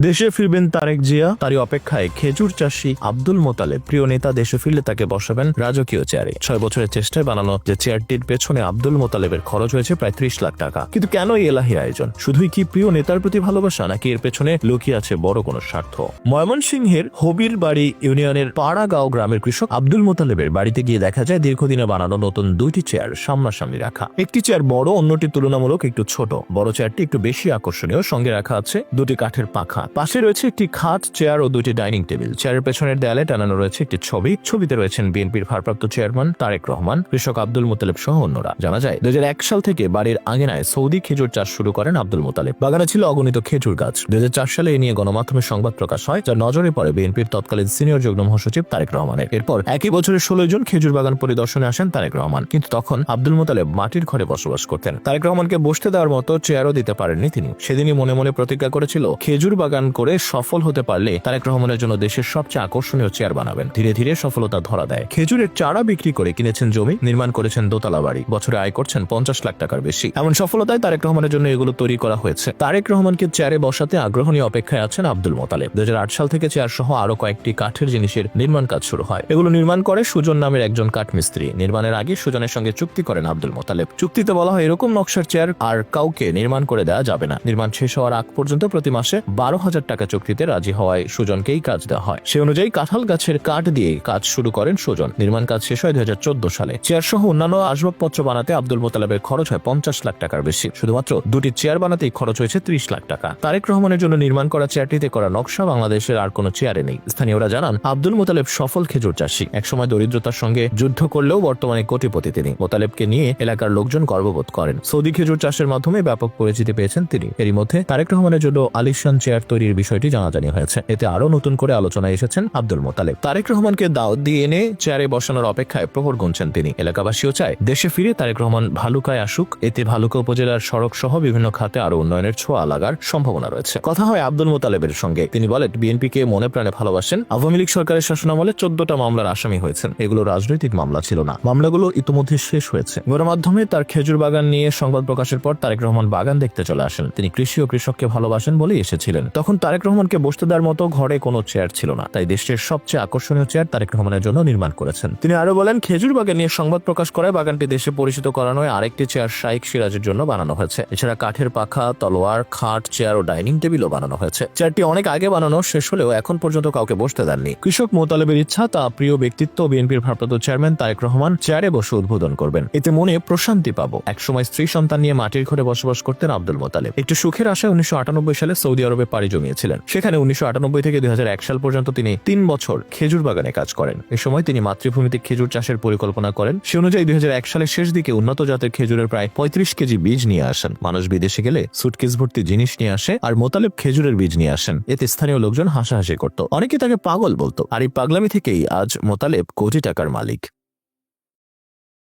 দেশে ফিরবেন তারেক জিয়া, তারই অপেক্ষায় খেজুর চাষী আব্দুল মোতালেব। প্রিয় নেতা দেশে ফিরলে তাকে বসাবেন রাজকীয় চেয়ারে। ছয় বছরের চেষ্টায় বানানো যে চেয়ারটির পেছনে আব্দুল মোতালেবের খরচ হয়েছে প্রায় ত্রিশ লাখ টাকা। কিন্তু কেন এই এলাহি আয়োজন? শুধুই কি প্রিয় নেতার প্রতি ভালোবাসা, নাকি এর পেছনে লুকিয়ে আছে বড় কোনো স্বার্থ? ময়মনসিংহের হবির বাড়ি ইউনিয়নের পাড়াগাঁও গ্রামের কৃষক আব্দুল মোতালেবের বাড়িতে গিয়ে দেখা যায়, দীর্ঘদিনে বানানো নতুন দুইটি চেয়ার সামনাসামনি রাখা। একটি চেয়ার বড়, অন্যটি তুলনামূলক একটু ছোট। বড় চেয়ারটি একটু বেশি আকর্ষণীয়। সঙ্গে রাখা আছে দুটি কাঠের পাখা। পাশে রয়েছে একটি খাট, চেয়ার ও দুটি ডাইনিং টেবিল। চেয়ারের পেছনের দেয়ালে টানানো রয়েছে একটি ছবি। ছবিতে রয়েছেন বিএনপির ভারপ্রাপ্ত চেয়ারম্যান তারেক রহমান, কৃষক আব্দুল মোতালেব সহ অন্যরা। জানা যায় দু হাজার এক সাল থেকে বাড়ির আঙিনায় সৌদি খেজুর চাষ শুরু করেন আব্দুল মোতালেব। বাগানে ছিল অগণিত খেজুর গাছ। দু হাজার চার সালে এ নিয়ে গণমাধ্যমে সংবাদ প্রকাশ হয় যা নজরে পড়ে বিএনপির তৎকালীন সিনিয়র যুগ্ম মহাসচিব তারেক রহমানের। এরপর একই বছরের ষোলো জন খেজুর বাগান পরিদর্শনে আসেন তারেক রহমান। কিন্তু তখন আব্দুল মোতালেব মাটির ঘরে বসবাস করতেন। তারেক রহমানকে বসতে দেওয়ার মতো চেয়ারও দিতে পারেননি তিনি। সেদিনই মনে মনে প্রতিজ্ঞা করেছিল, খেজুর বাগান করে সফল হতে পারলে তারেক রহমানের জন্য দেশের সবচেয়ে আকর্ষণীয় চেয়ার বানাবেন। ধীরে ধীরে সফলতা ধরা দেয়। খেজুরের চারা বিক্রি করে কিনেছেন জমি, নির্মাণ করেছেন দোতলা বাড়ি। বছরে আয় করছেন পঞ্চাশ লাখ টাকার বেশি। এমন সফলতায় তারেক রহমানের জন্য এগুলো তৈরি করা হয়েছে। তারেক রহমানকে চেয়ারে বসাতে আগ্রহ নিয়ে অপেক্ষায় আছেন আব্দুল মোতালেব। দু সাল থেকে চেয়ার সহ আরও কয়েকটি কাঠের জিনিসের নির্মাণ কাজ শুরু হয়। এগুলো নির্মাণ করে সুজন নামের একজন কাঠমিস্ত্রি। নির্মাণের আগে সুজনের সঙ্গে চুক্তি করেন আব্দুল মোতালেব। চুক্তিতে বলা হয়, এরকম নকশার চেয়ার আর কাউকে নির্মাণ করে দেওয়া যাবে না। নির্মাণ শেষ হওয়ার আগ পর্যন্ত প্রতি মাসে বারো হাজার টাকা চুক্তিতে রাজি হওয়ায় সুজনকেই কাজ দেওয়া হয়। সে অনুযায়ী কাঁঠাল গাছের কাঠ দিয়ে কাজ শুরু করেন সুজন। নির্মাণ কাজ শেষ হয় দু হাজার চোদ্দ সালে। চেয়ার সহ অন্যান্য আসবাবপত্র বানাতে আব্দুল মোতালেবের খরচ হয় পঞ্চাশ লাখ টাকার বেশি। শুধুমাত্র দুটি চেয়ার বানাতেই খরচ হয়েছে ত্রিশ লাখ টাকা। তারেক রহমানের জন্য নির্মাণ করা চেয়ারটিতে করা নকশা বাংলাদেশের আর কোনো চেয়ারে নেই। স্থানীয়রা জানান, আব্দুল মোতালেব সফল খেজুর চাষী। একসময় দরিদ্রতার সঙ্গে যুদ্ধ করলেও বর্তমানে কোটিপতি তিনি। মোতালেবকে নিয়ে এলাকার লোকজন গর্ববোধ করেন। সৌদি খেজুর চাষের মাধ্যমে ব্যাপক পরিচিতি পেয়েছেন তিনি। এরই মধ্যে তারেক রহমানের জন্য আলিশান চেয়ার তৈরির বিষয়টি জানাজানি হয়েছে। এতে আরও নতুন করে আলোচনায় এসেছেন আব্দুল মোতালেব। তারেক রহমানকে দাওয়াত দিয়ে এনে চেয়ারে বসানোর অপেক্ষায় প্রহর গুনছেন তিনি। এলাকাবাসীও চায় দেশে ফিরে তারেক রহমান ভালুকায় আসুক। এতে ভালুকা উপজেলার সড়ক সহ বিভিন্ন খাতে আরও উন্নয়নের ছোঁয়া লাগার সম্ভাবনা রয়েছে। কথা হয় আব্দুল মোতালেবের সঙ্গে। তিনি বলেন, বিএনপিকে মনে প্রাণে ভালোবাসেন। আওয়ামী লীগ সরকারের শাসনামলে চোদ্দটা মামলার আসামি হয়েছেন। এগুলো রাজনৈতিক মামলা ছিল না। মামলাগুলো ইতিমধ্যে শেষ হয়েছে। গণমাধ্যমে তার খেজুর বাগান নিয়ে সংবাদ প্রকাশের পর তারেক রহমান বাগান দেখতে চলে আসেন। তিনি কৃষি ও কৃষককে ভালোবাসেন বলেই এসেছিলেন। তখন তারেক রহমানকে বসতে দেওয়ার মতো ঘরে কোনো চেয়ার ছিল না। তাই দেশের সবচেয়ে আকর্ষণীয় চেয়ার তারেক রহমানের জন্য নির্মাণ করেছেন। তিনি আরও বলেন খেজুর বাগান নিয়ে সংবাদ প্রকাশ করায় বাগানটি দেশে পরিচিত করানো হয় আরেকটি চেয়ার শাইক সিরাজের জন্য বানানো হয়েছে। এছাড়া কাঠের পাখা, তলোয়ার, খাট চেয়ার ও ডাইনিং টেবিলও বানানো হয়েছে। চেয়ারটি অনেক আগে বানানো শেষ হলেও এখন পর্যন্ত কাউকে বসতে দেননি। কৃষক মোতালেবের ইচ্ছা, তা প্রিয় ব্যক্তিত্ব বিএনপির ভারপ্রাপ্ত চেয়ারম্যান তারেক রহমান চেয়ারে বসে উদ্বোধন করবেন। এতে মনে প্রশান্তি পাবো। একসময় স্ত্রী সন্তান নিয়ে মাটির ঘরে বসবাস করতেন আব্দুল মোতালেব। একটু সুখের আশায় উনিশশো আটানব্বই সালে সৌদি আরবে জমিয়েছিলেন। সেখানে উনিশশো আটানব্বই থেকে দুই সাল পর্যন্ত তিনি তিন বছর খেজুর বাগানে কাজ করেন। এ সময় তিনি মাতৃভূমিতে খেজুর চাষের পরিকল্পনা করেন। সে অনুযায়ী দুই সালের শেষ দিকে উন্নত জাতের খেজুরের প্রায় পঁয়ত্রিশ কেজি বীজ নিয়ে আসেন। মানুষ বিদেশে গেলে সুটকেস ভর্তি জিনিস নিয়ে আসে আর মোতালেব খেজুরের বীজ নিয়ে আসেন। এতে স্থানীয় লোকজন হাসাহাসি করত। অনেকে তাকে পাগল বলতো। আর এই পাগলামি থেকেই আজ মোতালেব কোটি টাকার মালিক।